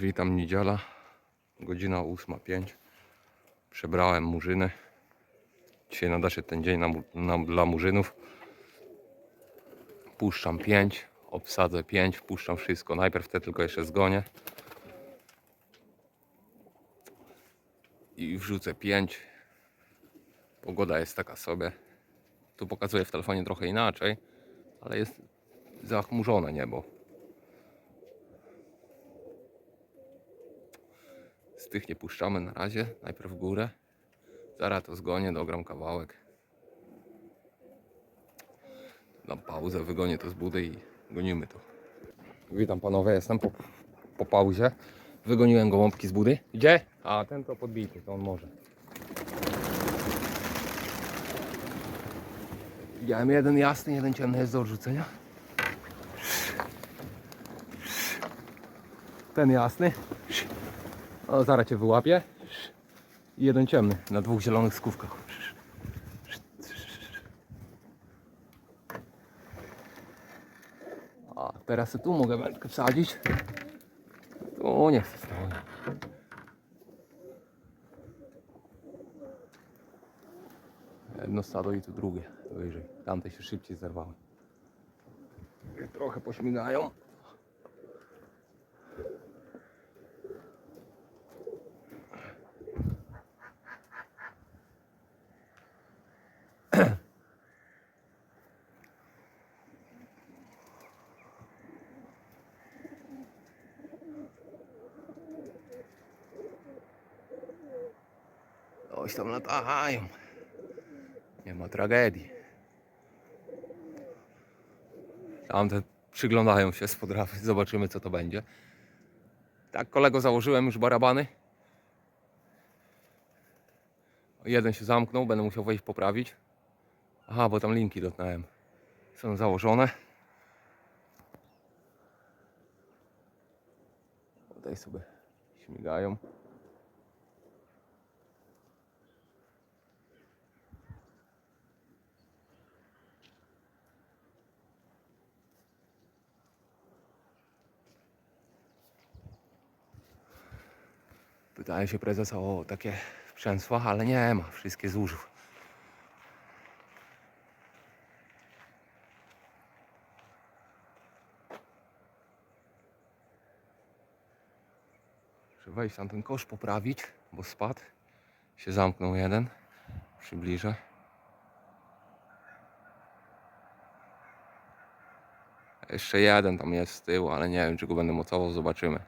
Witam, niedziela, godzina 8.05. Przebrałem murzyny. Dzisiaj nada się ten dzień na, na, dla murzynów. Puszczam 5, obsadzę 5, wpuszczam wszystko. Najpierw te tylko jeszcze zgonię. I wrzucę 5. Pogoda jest taka sobie. Tu pokazuję w telefonie trochę inaczej, ale jest zachmurzone niebo. Tych nie puszczamy na razie. Najpierw w górę. Zaraz to zgonię, dogram kawałek. Dam pauzę, wygonię to z budy i gonimy to. Witam panowie, jestem po, po pauzie. Wygoniłem gołąbki z budy. Gdzie? A ten to podbity, to on może. Widziałem jeden jasny, jeden ciemny jest do odrzucenia. Ten jasny. O, zaraz cię wyłapię. I jeden ciemny na dwóch zielonych skówkach. A teraz tu mogę wędkę wsadzić. Tu nie chcę stoi. Jedno stado i tu drugie wyżej. Tamte się szybciej zerwały. Trochę pośmigają. Coś tam latają. Nie ma tragedii. Tamte przyglądają się spod rafy. Zobaczymy co to będzie. Tak, kolego, założyłem już barabany. Jeden się zamknął, będę musiał wejść poprawić. Aha, bo tam linki dotknąłem. Są założone. Tutaj sobie śmigają. Pytałem się prezesa o takie sprzęstwa, ale nie ma. Wszystkie zużył. Muszę wejść tam ten kosz poprawić, bo spadł. Się zamknął jeden. Przybliżę. Jeszcze jeden tam jest z tyłu, ale nie wiem czy go będę mocował, zobaczymy.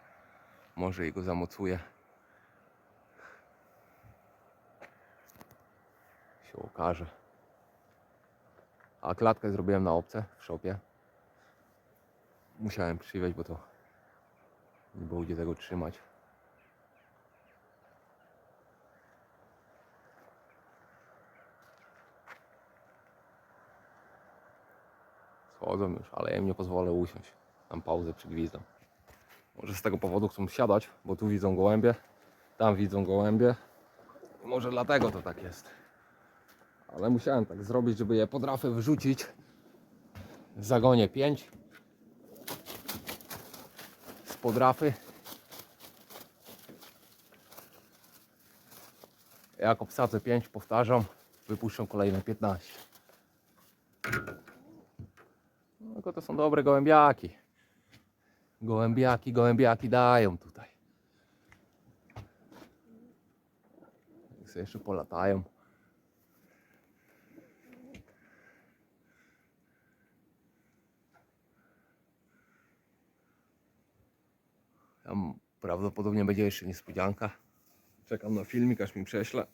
Może i go zamocuję. Się okaże. A klatkę zrobiłem na obce w szopie. Musiałem przywieźć, bo to nie było gdzie tego trzymać. Schodzą już, ale ja im nie pozwolę usiąść. Tam pauzę przygwizdam. Może z tego powodu chcą siadać, bo tu widzą gołębie, tam widzą gołębie. Może dlatego to tak jest. Ale musiałem tak zrobić, żeby je pod rafę wyrzucić. W zagonie 5. Spod rafy. Jak obsadzę 5, powtarzam, wypuszczą kolejne 15. No to są dobre gołębiaki. Gołębiaki, gołębiaki dają tutaj. Sobie jeszcze polatają. Tam prawdopodobnie będzie jeszcze niespodzianka. Czekam na filmik, aż mi prześle.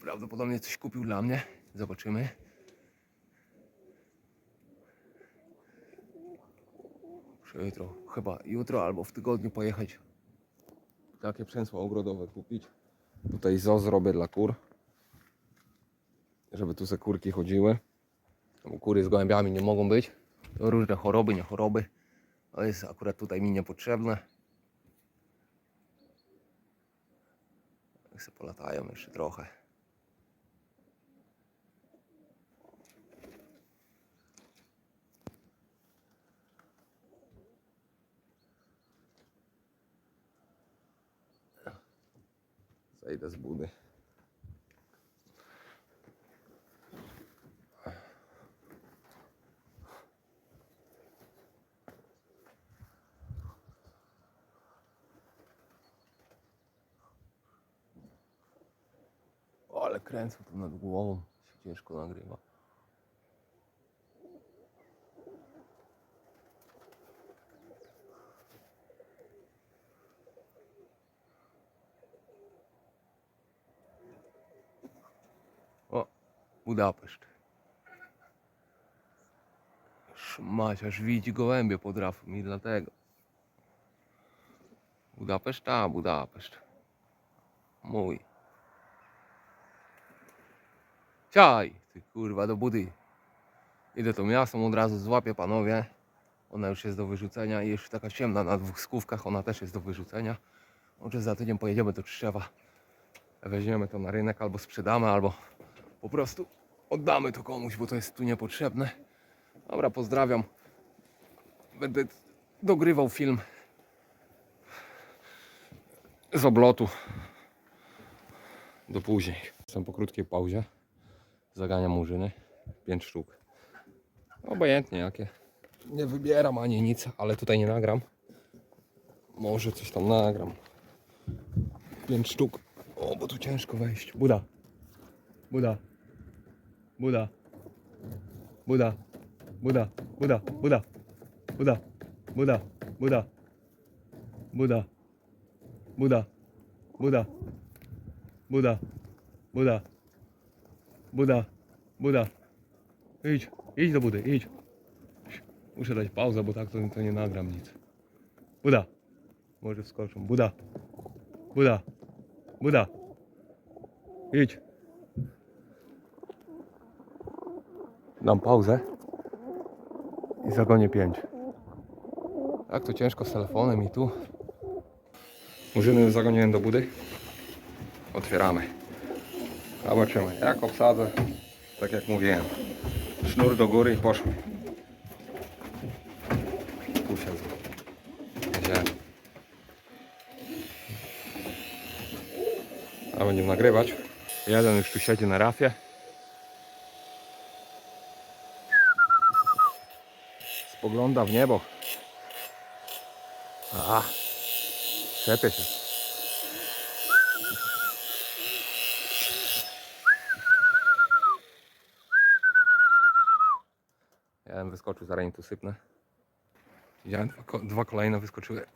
Prawdopodobnie coś kupił dla mnie. Zobaczymy. Jutro, chyba jutro albo w tygodniu pojechać. Takie przęsła ogrodowe kupić. Tutaj zo zrobię dla kur. Żeby tu se kurki chodziły. Bo kury z gołębiami nie mogą być. To różne choroby, nie choroby ale jest akurat tutaj mi niepotrzebne. Niech se polatają jeszcze trochę. Zajdę z budy. Ale kręcą tu nad głową. Się ciężko nagrywa. O, Budapeszt. Maciaż widzi gołębie potrafił mi dlatego. Budapeszt? A, Budapeszt. Mój. Ciaj, ty kurwa do budy. Idę tą miasą, od razu złapię panowie. Ona już jest do wyrzucenia i już taka ciemna na dwóch skówkach, ona też jest do wyrzucenia. Może za tydzień pojedziemy do Trzewa. Weźmiemy to na rynek albo sprzedamy, albo po prostu oddamy to komuś, bo to jest tu niepotrzebne. Dobra, pozdrawiam. Będę dogrywał film z oblotu do później. Jestem po krótkiej pauzie. Zaganiam murzyny. Pięć sztuk. Obojętnie jakie. Nie wybieram ani nic, ale tutaj nie nagram. Może coś tam nagram. Pięć sztuk. O, bo tu ciężko wejść. Buda. Buda. Buda. Buda. Buda. Buda. Buda. Buda. Buda. Buda. Buda. Buda. Buda. Buda. Buda. Buda. Buda. Idź. Idź do budy. Idź. Muszę dać pauzę, bo tak to, to nie nagram nic. Buda. Może wskoczą. Buda. Buda. Buda. Idź. Dam pauzę. I zagonię pięć. Jak to ciężko z telefonem i tu. Murzyny zagoniłem do budy. Otwieramy. Zobaczymy. Jak obsadzę, tak jak mówiłem. Sznur do góry i poszły. Tu siedzą. Jedziemy. A będziemy nagrywać. Jeden już tu siedzi na rafie. Spogląda w niebo. A, trzepie się. Wyskoczył, zaraz tu sypnę. Widziałem dwa, dwa kolejne wyskoczyły.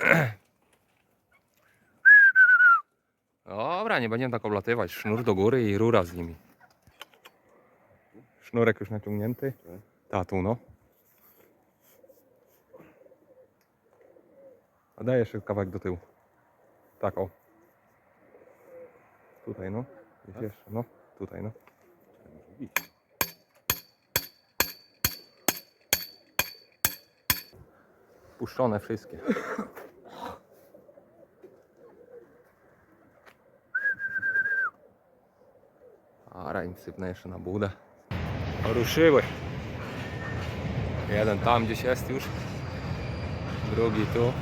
Dobra, nie będziemy tak oblatywać. Sznur do góry i rura z nimi. Sznurek już naciągnięty. Ta, tu no. A daj jeszcze kawałek do tyłu. Tak o. Tutaj no. Gdzieś jeszcze, no. Tutaj no. Puszczone wszystkie. A im sypnę jeszcze na budę. Ruszyły. Jeden tam gdzieś jest już. Drugi tu.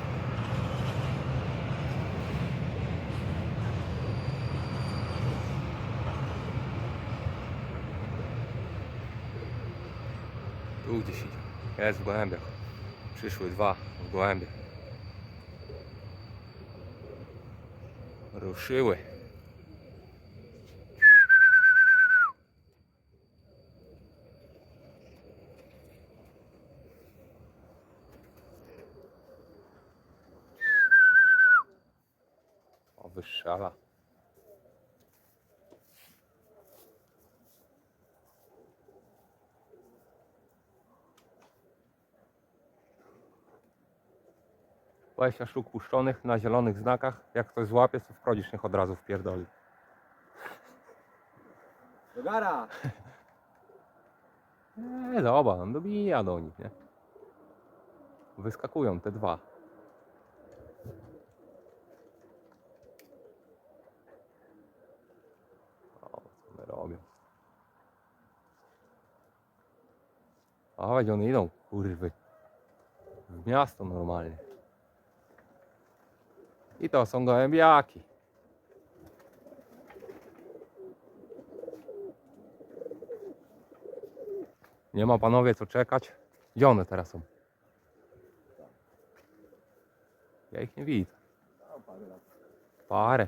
Tu gdzieś idzie. Jest w gołębiach. Przyszły dwa w gołębie. Ruszyły. O, wyszala. 20 sztuk puszczonych na zielonych znakach. Jak ktoś złapie, to wprodzisz ich od razu w pierdoli. Dogara! Nie, dobra, no on dobija do nich, nie? Wyskakują te dwa. O, co one robią? A, one idą, kurwy. W miasto normalnie. I to są gołębiaki. Nie ma panowie co czekać. Gdzie one teraz są? Ja ich nie widzę. Parę.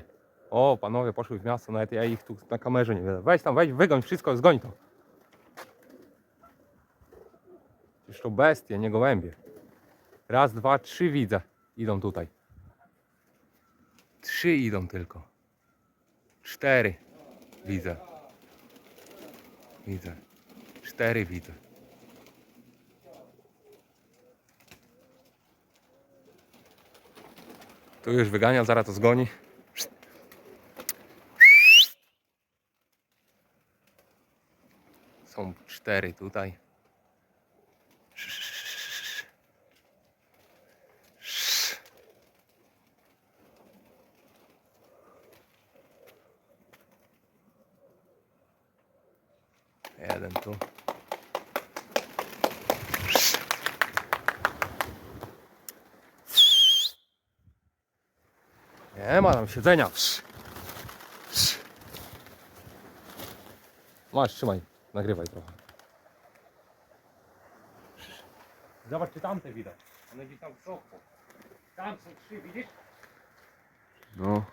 O, panowie poszły w miasto, nawet ja ich tu na kamerze nie widzę. Weź tam, weź, wygoń wszystko, zgoń to. Przecież to bestie, nie gołębie. Raz, dwa, trzy widzę. Idą tutaj. Trzy idą tylko. Cztery widzę. Widzę. Cztery widzę. Tu już wygania, zaraz to zgoni. Są cztery tutaj. Jeden tu. Nie ma tam siedzenia. Masz, trzymaj, nagrywaj trochę. Zobacz, czy tamte widać. One gdzieś tam wysoko. Tam są trzy, widzisz? No.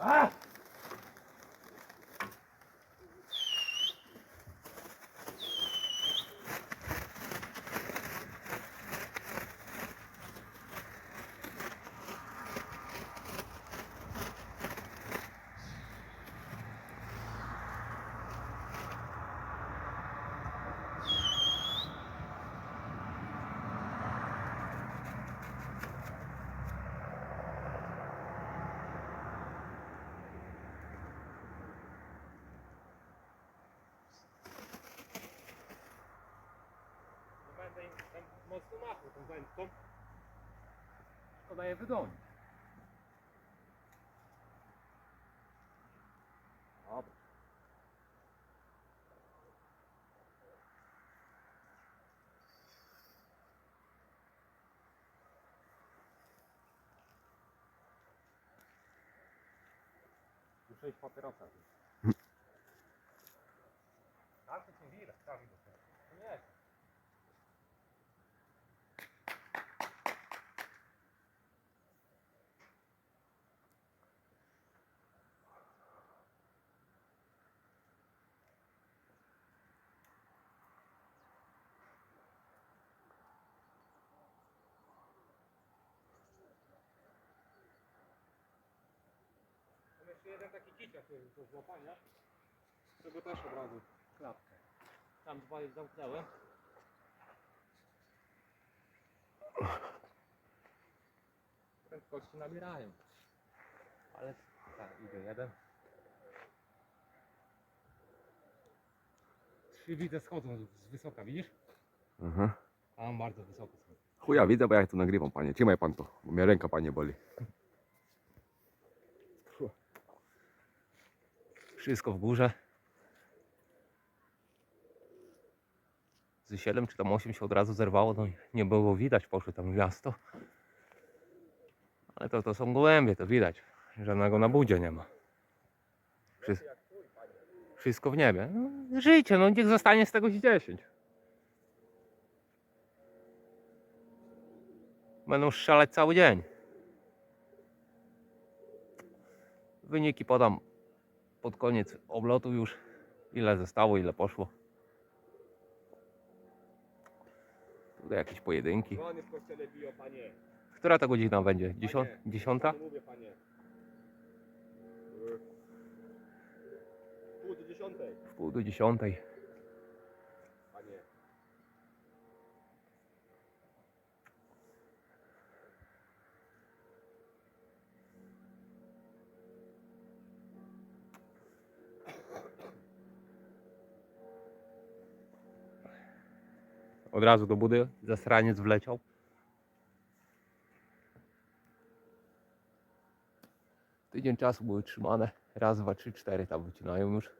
A! Będę im tam machał tą wędką. Szkoda je wygonić. Dobra. Muszę iść papierosa. Tak, to widać, tak widać. Nie. Mam jeszcze jeden taki kiciak do złapania. Tego też od razu klatkę. Tam dwa już zamknąłem. Prędkości nabierają. Ale tak, idzie jeden. Trzy widzę schodzą z wysoka, widzisz? Aha. Tam bardzo wysoko są. Chuja widzę, bo ja tu nagrywam, panie. Trzymaj pan to, bo mnie ręka, panie, boli. Wszystko w górze. Z 7 czy tam 8 się od razu zerwało, no nie było widać, poszły tam miasto. Ale to, to są gołębie, to widać. Żadnego na budzie nie ma. Wszy- Wszystko w niebie. No, życie, no niech zostanie z tego z 10. Będą strzelać cały dzień. Wyniki podam pod koniec oblotu już. Ile zostało, ile poszło. Tutaj jakieś pojedynki. Która to godzina będzie? Dziesią- dziesiąta? W pół do dziesiątej. Od razu do budy zasraniec wleciał. Tydzień czasu były trzymane. Raz, dwa, trzy, cztery tam wycinają już.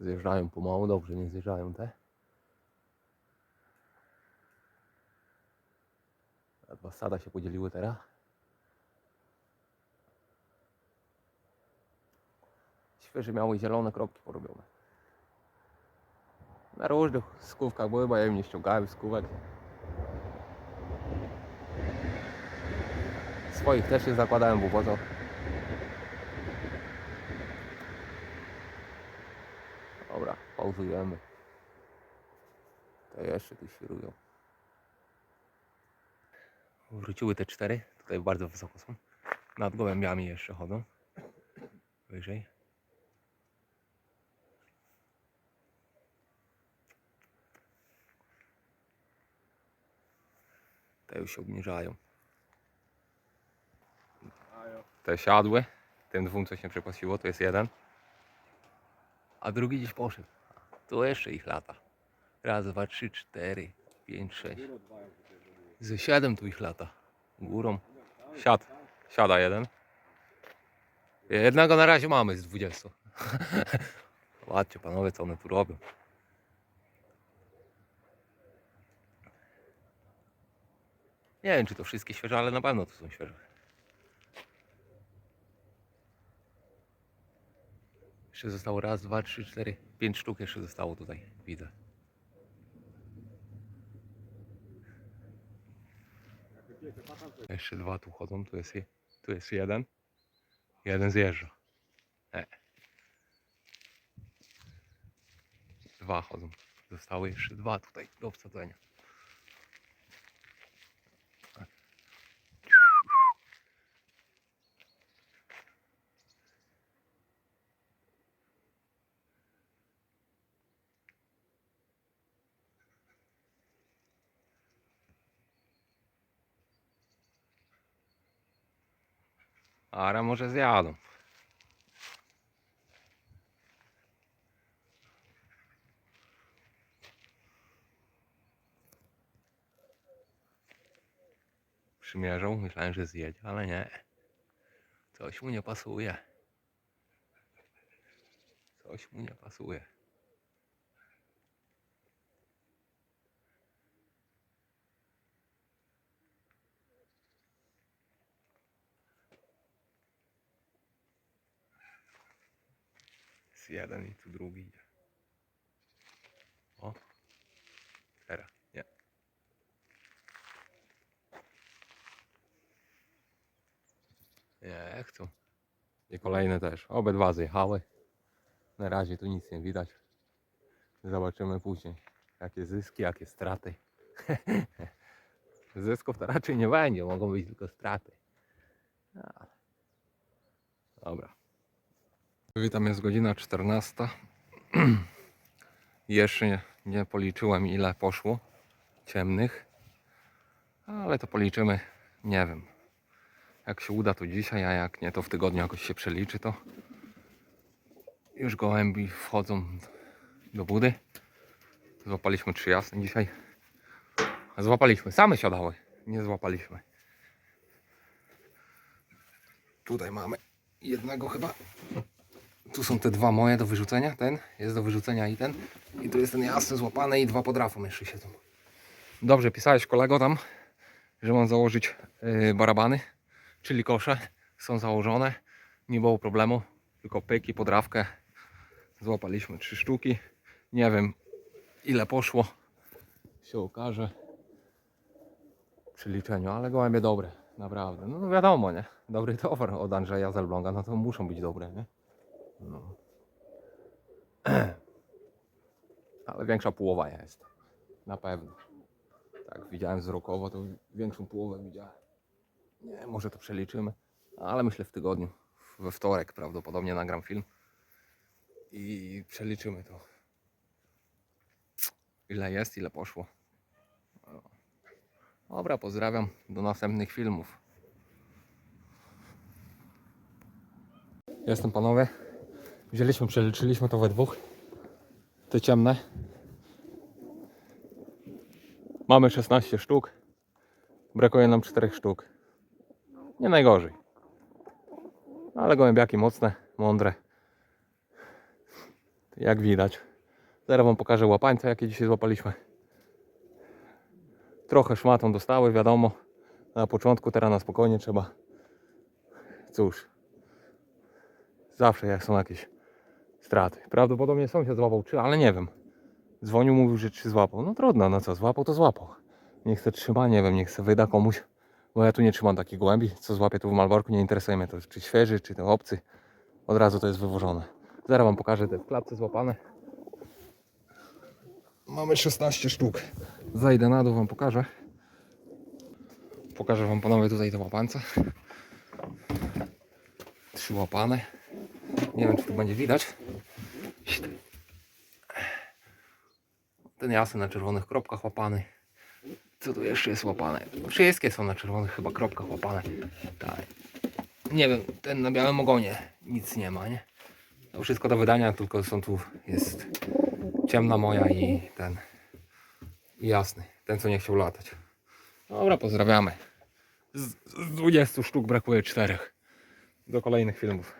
Zjeżdżają pomału, dobrze nie zjeżdżają te. Dwa stada się podzieliły teraz. Świeże miały zielone kropki porobione. Na różnych skówkach były, bo ja im nie ściągałem skówek. Swoich też nie zakładałem, po co? Dobra, pauzujemy. Te jeszcze tu świrują. Wróciły te cztery. Tutaj bardzo wysoko są. Nad gołębiami jeszcze chodzą. Wyżej. Te już się obniżają. Te siadły. Tym dwóm coś nie przepasiło, to jest jeden. A drugi gdzieś poszedł. Tu jeszcze ich lata. Raz, dwa, trzy, cztery, pięć, sześć. Ze siedem tu ich lata. Górą. Siad. Siada jeden. Jednego na razie mamy z 20. Zobaczcie panowie co one tu robią. Nie wiem czy to wszystkie świeże, ale na pewno to są świeże. Jeszcze zostało raz, dwa, trzy, cztery, pięć sztuk jeszcze zostało tutaj, widzę. Jeszcze dwa tu chodzą, tu jest, je- tu jest jeden. Jeden zjeżdża. E. Dwa chodzą. Zostały jeszcze dwa tutaj do wsadzenia. Ara może zjadą. Przymierzał, myślałem, że zjedzie, ale nie. Coś mu nie pasuje. Coś mu nie pasuje. Jeden i tu drugi idzie. O. Teraz. Nie. Nie, chcą. I kolejne też. Obydwa zjechały. Na razie tu nic nie widać. Zobaczymy później. Jakie zyski, jakie straty. Zysków to raczej nie będzie, mogą być tylko straty. Ale- Dobra. Witam, jest godzina 14. Jeszcze nie, nie policzyłem ile poszło ciemnych, ale to policzymy, nie wiem. Jak się uda to dzisiaj, a jak nie to w tygodniu jakoś się przeliczy to. Już gołębi wchodzą do budy. Złapaliśmy trzy jasne dzisiaj. Złapaliśmy, same siadały, nie złapaliśmy. Tutaj mamy jednego chyba tu są te dwa moje do wyrzucenia. Ten jest do wyrzucenia i ten. I tu jest ten jasny złapany i dwa pod rafą jeszcze siedzą. Dobrze, pisałeś kolego tam, że mam założyć yy, barabany, czyli kosze. Są założone. Nie było problemu. Tylko pyki pod rawkę. Złapaliśmy trzy sztuki. Nie wiem ile poszło. Się okaże przy liczeniu, ale gołębie dobre. Naprawdę. No wiadomo, nie? Dobry towar od Andrzeja Zelbląga, no to muszą być dobre, nie? No. Ale większa połowa jest. Na pewno. Tak, widziałem wzrokowo, to większą połowę widziałem. Nie, może to przeliczymy. Ale myślę w tygodniu. We wtorek prawdopodobnie nagram film. I przeliczymy to. Ile jest, ile poszło. No. Dobra, pozdrawiam. Do następnych filmów. Jestem panowie. Wzięliśmy, przeliczyliśmy to we dwóch. Te ciemne. Mamy 16 sztuk. Brakuje nam 4 sztuk. Nie najgorzej. Ale gołębiaki mocne, mądre. Jak widać. Zaraz wam pokażę łapańce, jakie dzisiaj złapaliśmy. Trochę szmatą dostały, wiadomo. Na początku, teraz na spokojnie trzeba. Cóż, zawsze jak są jakieś straty. Prawdopodobnie sąsiad złapał trzy, ale nie wiem. Dzwonił, mówił, że trzy złapał. No trudno, no co, złapał to złapał. Nie chcę trzyma, nie wiem, nie chcę wyda komuś. Bo ja tu nie trzymam takich gołębi, co złapię tu w Malborku, nie interesuje mnie to, czy świeży, czy to obcy. Od razu to jest wywożone. Zaraz wam pokażę te w złapane. Mamy 16 sztuk. Zajdę na dół, wam pokażę. Pokażę wam panowie tutaj te łapance. Trzy łapane. Nie wiem, czy tu będzie widać. Ten jasny na czerwonych kropkach łapany. Co tu jeszcze jest łapane? Wszystkie są na czerwonych chyba kropkach łapane. Tak. Nie wiem, ten na białym ogonie nic nie ma, nie? To wszystko do wydania, tylko są tu, jest ciemna moja i ten i jasny, ten co nie chciał latać. Dobra, pozdrawiamy. Z, z 20 sztuk brakuje czterech. Do kolejnych filmów.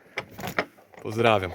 Pozdrawiam.